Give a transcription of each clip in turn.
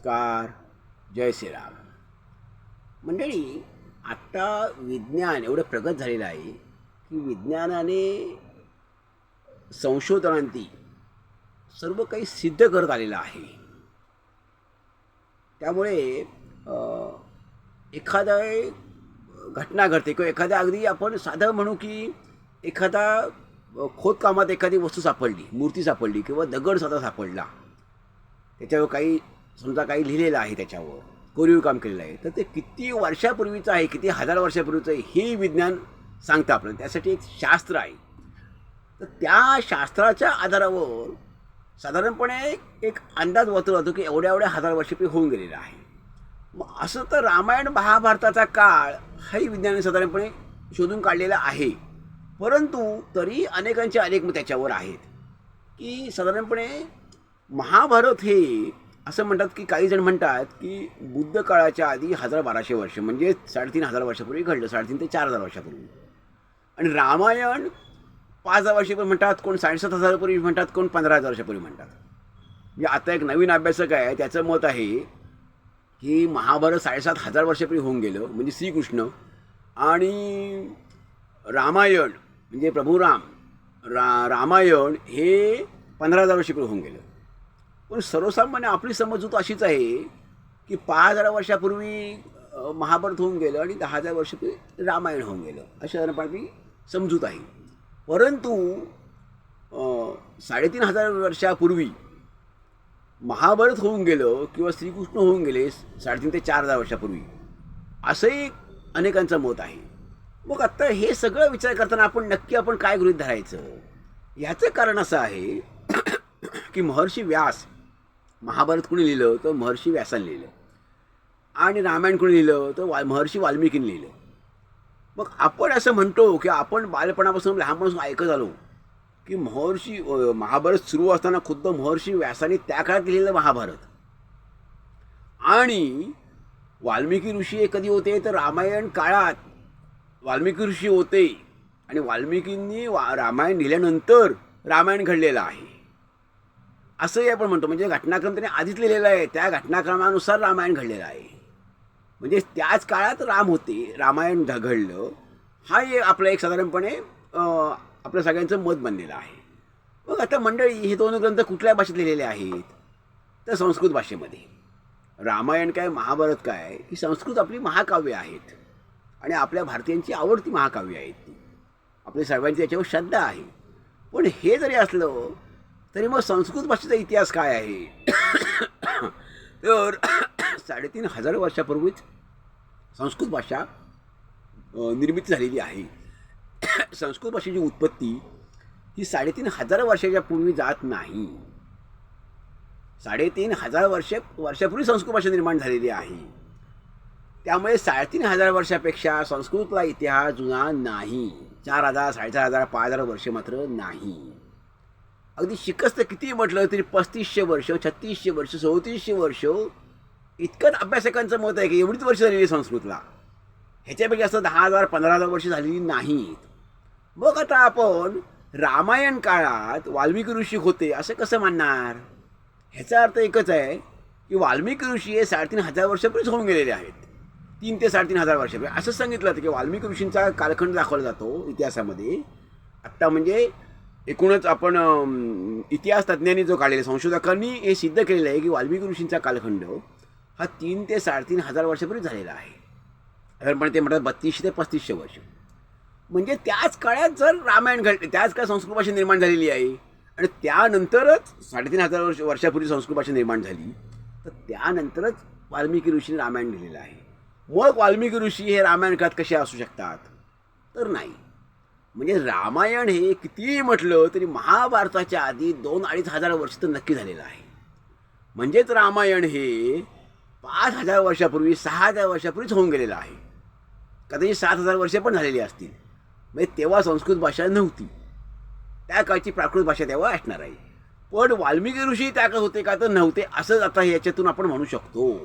नमस्कार जय श्रीराम. मंडळी आत्ता विज्ञान एवढं प्रगत झालेलं आहे की विज्ञानाने संशोधनांती सर्व काही सिद्ध करत आलेलं आहे. त्यामुळे एखादा घटना घडते किंवा एखाद्या अगदी आपण साधं म्हणू की एखादा खोदकामात एखादी वस्तू सापडली मूर्ती सापडली किंवा दगड साधा सापडला त्याच्यावर काही समजा काही लिहिलेलं आहे त्याच्यावर कोरीव काम केलेलं आहे तर ते किती वर्षापूर्वीचं आहे किती हजार वर्षापूर्वीचं आहे हे विज्ञान सांगतं आपल्याला. त्यासाठी एक शास्त्र आहे. तर त्या शास्त्राच्या आधारावर साधारणपणे एक अंदाज वर्तवला जातो की एवढ्या एवढ्या हजार वर्षापूर्वी होऊन गेलेलं आहे. मग असं तर रामायण महाभारताचा काळ हाही विज्ञानाने साधारणपणे शोधून काढलेला आहे. परंतु तरी अनेकांचे अनेक मग त्याच्यावर आहेत. की साधारणपणे महाभारत हे असं म्हणतात की काही जण म्हणतात की बुद्ध काळाच्या आधी हजार बाराशे वर्ष म्हणजे साडेतीन हजार वर्षापूर्वी घडलं साडेतीन ते चार हजार वर्षापूर्वी. आणि रामायण पाच हजार वर्षापूर्वी म्हणतात कोण साडेसात हजारापूर्वी म्हणतात कोण पंधरा हजार वर्षापूर्वी म्हणतात. म्हणजे आता एक नवीन अभ्यासक आहे त्याचं मत आहे की महाभारत साडेसात हजार वर्षापूर्वी होऊन गेलं म्हणजे श्रीकृष्ण. आणि रामायण म्हणजे प्रभू राम रा रामायण हे पंधरा हजार वर्षापूर्वी होऊन गेलं. पण सर्वसामान्य आपली समजूत अशीच आहे की पाच हजार वर्षापूर्वी महाभारत होऊन गेलं आणि दहा हजार वर्षापूर्वी रामायण होऊन गेलं. अशा मी समजूत आहे. परंतु साडेतीन हजार वर्षापूर्वी महाभारत होऊन गेलं किंवा श्रीकृष्ण होऊन गेले साडेतीन ते चार हजार वर्षापूर्वी असंही अनेकांचं मत आहे. मग आत्ता हे सगळं विचार करताना आपण नक्की आपण काय गृहीत धरायचं? याचं कारण असं आहे की महर्षी व्यास महाभारत कुणी लिहिलं तर महर्षी व्यासाने लिहिलं. आणि रामायण कुणी लिहिलं तर वा महर्षी वाल्मिकीने लिहिलं. मग आपण असं म्हणतो की आपण बालपणापासून लहानपणापासून ऐकत आलो की महर्षी महाभारत सुरू असताना खुद्द महर्षी व्यासाने त्या काळात लिहिलेलं महाभारत. आणि वाल्मिकी ऋषी हे कधी होते? तर रामायण काळात वाल्मिकी ऋषी होते. आणि वाल्मिकींनी वा रामायण लिहिल्यानंतर रामायण घडलेलं आहे. असंही आपण म्हणतो म्हणजे घटनाक्रम त्याने आधीच लिहिलेला आहे. त्या घटनाक्रमानुसार रामायण घडलेलं आहे. म्हणजे त्याच काळात राम होते. रामायण घडलं हा एक आपलं एक साधारणपणे आपल्या सगळ्यांचं मत बनलेलं आहे. मग आता मंडळी हे दोन ग्रंथ कुठल्या भाषेत लिहिलेले आहेत? तर संस्कृत भाषेमध्ये. रामायण काय महाभारत काय ही संस्कृत आपली महाकाव्य आहेत. आणि आपल्या भारतीयांची आवडती महाकाव्य आहेत ती. आपल्या सर्वांची याच्यावर श्रद्धा आहे. पण हे जरी असलं तरी मग संस्कृत भाषेचा इतिहास काय आहे? तर साडेतीन हजार वर्षापूर्वीच संस्कृत भाषा निर्मित निर्मिती झालेली आहे. संस्कृत भाषेची उत्पत्ती ही साडेतीन हजार वर्षाच्या पूर्वी जात नाही. साडेतीन हजार वर्ष वर्षापूर्वी संस्कृत भाषा निर्माण झालेली आहे. त्यामुळे साडेतीन हजार वर्षापेक्षा संस्कृतला इतिहास जुना नाही. चार हजार साडेचार हजार पाच हजार वर्ष मात्र नाही. अगदी शिकस्त किती म्हटलं तरी पस्तीसशे वर्ष छत्तीसशे वर्ष चौतीसशे वर्ष इतकंच अभ्यासकांचं मत आहे की एवढीच वर्ष झालेली आहे संस्कृतला. ह्याच्यापैकी असं दहा हजार पंधरा हजार वर्ष झालेली नाहीत. मग आता आपण रामायण काळात वाल्मिकी ऋषी होते असं कसं मानणार? ह्याचा अर्थ एकच आहे की वाल्मिकी ऋषी हे साडेतीन हजार वर्षापूर्वीच होऊन गेलेले आहेत. तीन ते साडेतीन हजार वर्षापूर्वी. असं सांगितलं जातं की वाल्मिकी ऋषींचा कालखंड दाखवला जातो इतिहासामध्ये. आत्ता म्हणजे एकूणच आपण इतिहास तज्ज्ञांनी जो काढलेला संशोधकांनी हे सिद्ध केलेलं आहे की वाल्मिकी ऋषींचा कालखंड हा तीन ते साडेतीन हजार वर्षापूर्वी झालेला आहे. साधारणपणे ते म्हणतात बत्तीसशे ते पस्तीसशे वर्ष. म्हणजे त्याच काळात जर रामायण घडले त्याच काळात संस्कृत भाषा निर्माण झालेली आहे आणि त्यानंतरच साडेतीन हजार वर्ष वर्षापूर्वी संस्कृत भाषा निर्माण झाली तर त्यानंतरच वाल्मिकी ऋषीने रामायण लिहिलेलं आहे. मग वाल्मिकी ऋषी हे रामायण काळात कसे असू शकतात? तर नाही. म्हणजे रामायण हे कितीही म्हटलं तरी महाभारताच्या आधी दोन अडीच हजार वर्ष तर नक्की झालेलं आहे. म्हणजेच रामायण हे पाच हजार वर्षापूर्वी सहा हजार वर्षापूर्वीच होऊन गेलेलं आहे. कदाचित सात हजार वर्षे पण झालेली असतील. म्हणजे तेव्हा संस्कृत भाषा नव्हती. त्या काळची प्राकृत भाषा तेव्हा असणार आहे. पण वाल्मिकी ऋषी त्या का होते का तर नव्हते असंच आता याच्यातून आपण म्हणू शकतो.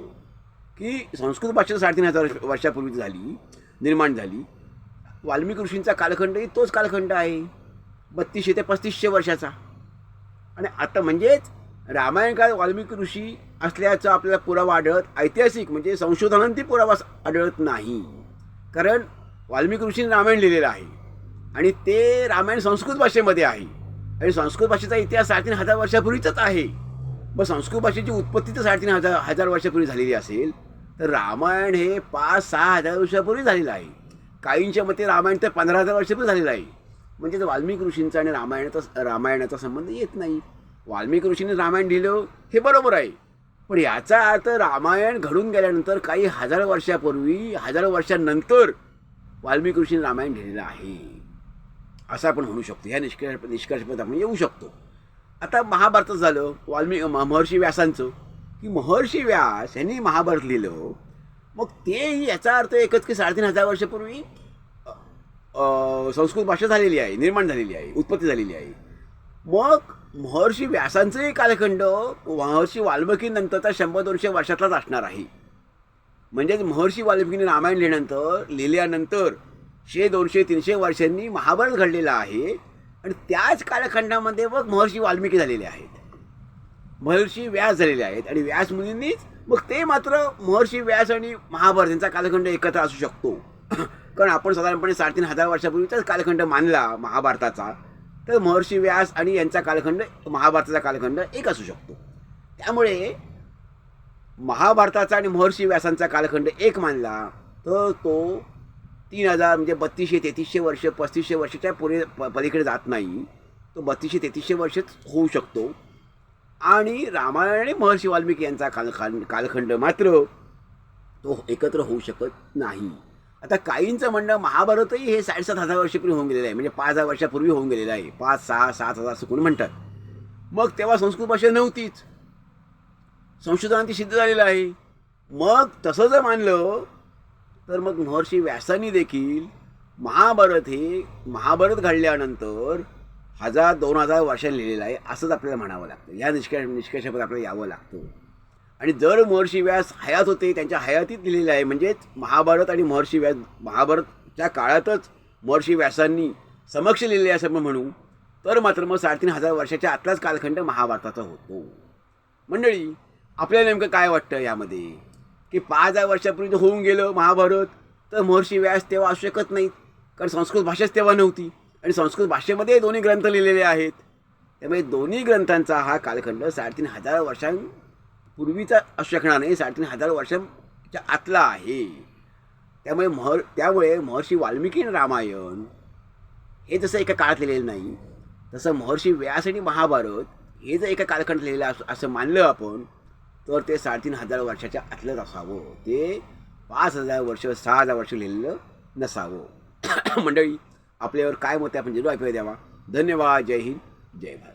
की संस्कृत भाषा साडेतीन हजार वर्षापूर्वी झाली निर्माण झाली. वाल्मिकी ऋषींचा कालखंडही तोच कालखंड आहे. बत्तीसशे ते पस्तीसशे वर्षाचा. आणि आता म्हणजेच रामायण काळ वाल्मिकी ऋषी असल्याचा आपल्याला पुरावा आढळत ऐतिहासिक म्हणजे संशोधनांती पुरावा आढळत नाही. कारण वाल्मिकी ऋषीने रामायण लिहिलेलं आहे. आणि ते रामायण संस्कृत भाषेमध्ये आहे. आणि संस्कृत भाषेचा इतिहास साडेतीन हजार वर्षापूर्वीचाच आहे. मग संस्कृत भाषेची उत्पत्ती तर साडेतीन हजार हजार वर्षापूर्वी झालेली असेल तर रामायण हे पाच सहा हजार वर्षापूर्वी झालेलं आहे. काहींच्या मते रामायण तर पंधरा हजार वर्षापूर्वी झालेलं आहे. म्हणजे वाल्मिक ऋषींचा आणि रामायणाचा रामायणाचा संबंध येत नाही. वाल्मिक ऋषीने रामायण लिहिलं हे बरोबर आहे. पण याचा अर्थ रामायण घडून गेल्यानंतर काही हजार वर्षापूर्वी हजार वर्षांनंतर वाल्मिक ऋषीने रामायण लिहिलेलं आहे. असं आपण म्हणू शकतो. ह्या निष्कर्ष निष्कर्षपद आपण येऊ शकतो. आता महाभारतात झालं वाल्मी म- महर्षी व्यासांचं की महर्षी व्यास यांनी महाभारत लिहिलं. मग ते याचा अर्थ एकच की साडेतीन हजार वर्षापूर्वी संस्कृत भाषा झालेली आहे निर्माण झालेली आहे उत्पत्ती झालेली आहे. मग महर्षी व्यासांचंही कालखंड महर्षी वाल्मिकीनंतरचा शंभर दोनशे वर्षातलाच असणार आहे. म्हणजेच महर्षी वाल्मिकीने रामायण लिहिल्यानंतर लिहिल्यानंतर शे दोनशे तीनशे वर्षांनी महाभारत घडलेला आहे. आणि त्याच कालखंडामध्ये मग महर्षी वाल्मिकी झालेले आहेत. महर्षी व्यास झालेले आहेत. आणि व्यास मुनींनीच मग ते मात्र महर्षी व्यास आणि महाभारत यांचा कालखंड एकत्र असू शकतो. कारण आपण साधारणपणे साडेतीन हजार वर्षापूर्वीचाच कालखंड मानला महाभारताचा. तर महर्षी व्यास आणि यांचा कालखंड महाभारताचा कालखंड एक असू शकतो. त्यामुळे महाभारताचा आणि महर्षी व्यासांचा कालखंड एक मानला तर तो तीन हजार म्हणजे बत्तीसशे तेहतीसशे वर्ष पस्तीसशे वर्षाच्या पुढे प पलीकडे जात नाही. तो बत्तीसशे तेहतीसशे वर्षच होऊ शकतो. आणि रामायण आणि महर्षी वाल्मिकी यांचा कालखंड कालखंड मात्र तो एकत्र होऊ शकत नाही. आता काहींचं म्हणणं महाभारतही हे साडेसात हजार वर्षापूर्वी होऊन गेलेलं आहे. म्हणजे पाच हजार वर्षापूर्वी होऊन गेलेलं आहे. पाच सहा सात हजार सुकून म्हणतात. मग तेव्हा संस्कृत भाषा नव्हतीच. संशोधनात सिद्ध झालेलं आहे. मग तसं जर मानलं तर मग महर्षी व्यासांनी देखील महाभारत हे महाभारत घडल्यानंतर हजार दोन हजार वर्ष लिहिलेलं आहे असंच आपल्याला म्हणावं लागतं. या निष्कर्ष निष्कर्षावर आपल्याला यावं लागतं. आणि जर महर्षी व्यास हयात होते त्यांच्या हयातीत लिहिलेलं आहे म्हणजेच महाभारत आणि महर्षी व्यास महाभारतच्या काळातच महर्षी व्यासांनी समक्ष लिहिलेले असं आपण म्हणू तर मात्र मग साडेतीन हजार वर्षाच्या आतलाच कालखंड महाभारताचा होतो. मंडळी आपल्याला नेमकं काय वाटतं यामध्ये? की पाच हजार वर्षापूर्वी जर होऊन गेलं महाभारत तर महर्षी व्यास तेव्हा असू शकत नाहीत कारण संस्कृत भाषाच तेव्हा नव्हती. आणि संस्कृत भाषेमध्ये दोन्ही ग्रंथ लिहिलेले आहेत. त्यामुळे दोन्ही ग्रंथांचा हा कालखंड साडेतीन हजार वर्षांपूर्वीचा असू शकणार नाही. साडेतीन हजार वर्षांच्या आतला आहे. त्यामुळे महर त्यामुळे महर्षी वाल्मिकी रामायण हे जसं एका काळात लिहिलेलं नाही तसं महर्षी व्यास आणि महाभारत हे जर एका कालखंडात लिहिलेलं असं असं मानलं आपण तर ते साडेतीन हजार वर्षाच्या आतलंच असावं. ते पाच हजार वर्ष सहा हजार वर्ष लिहिलेलं नसावं. मंडळी आपल्यावर काय मत आहे? आपण जरूर ऐकूया द्यावा. धन्यवाद. जय हिंद. जय भारत.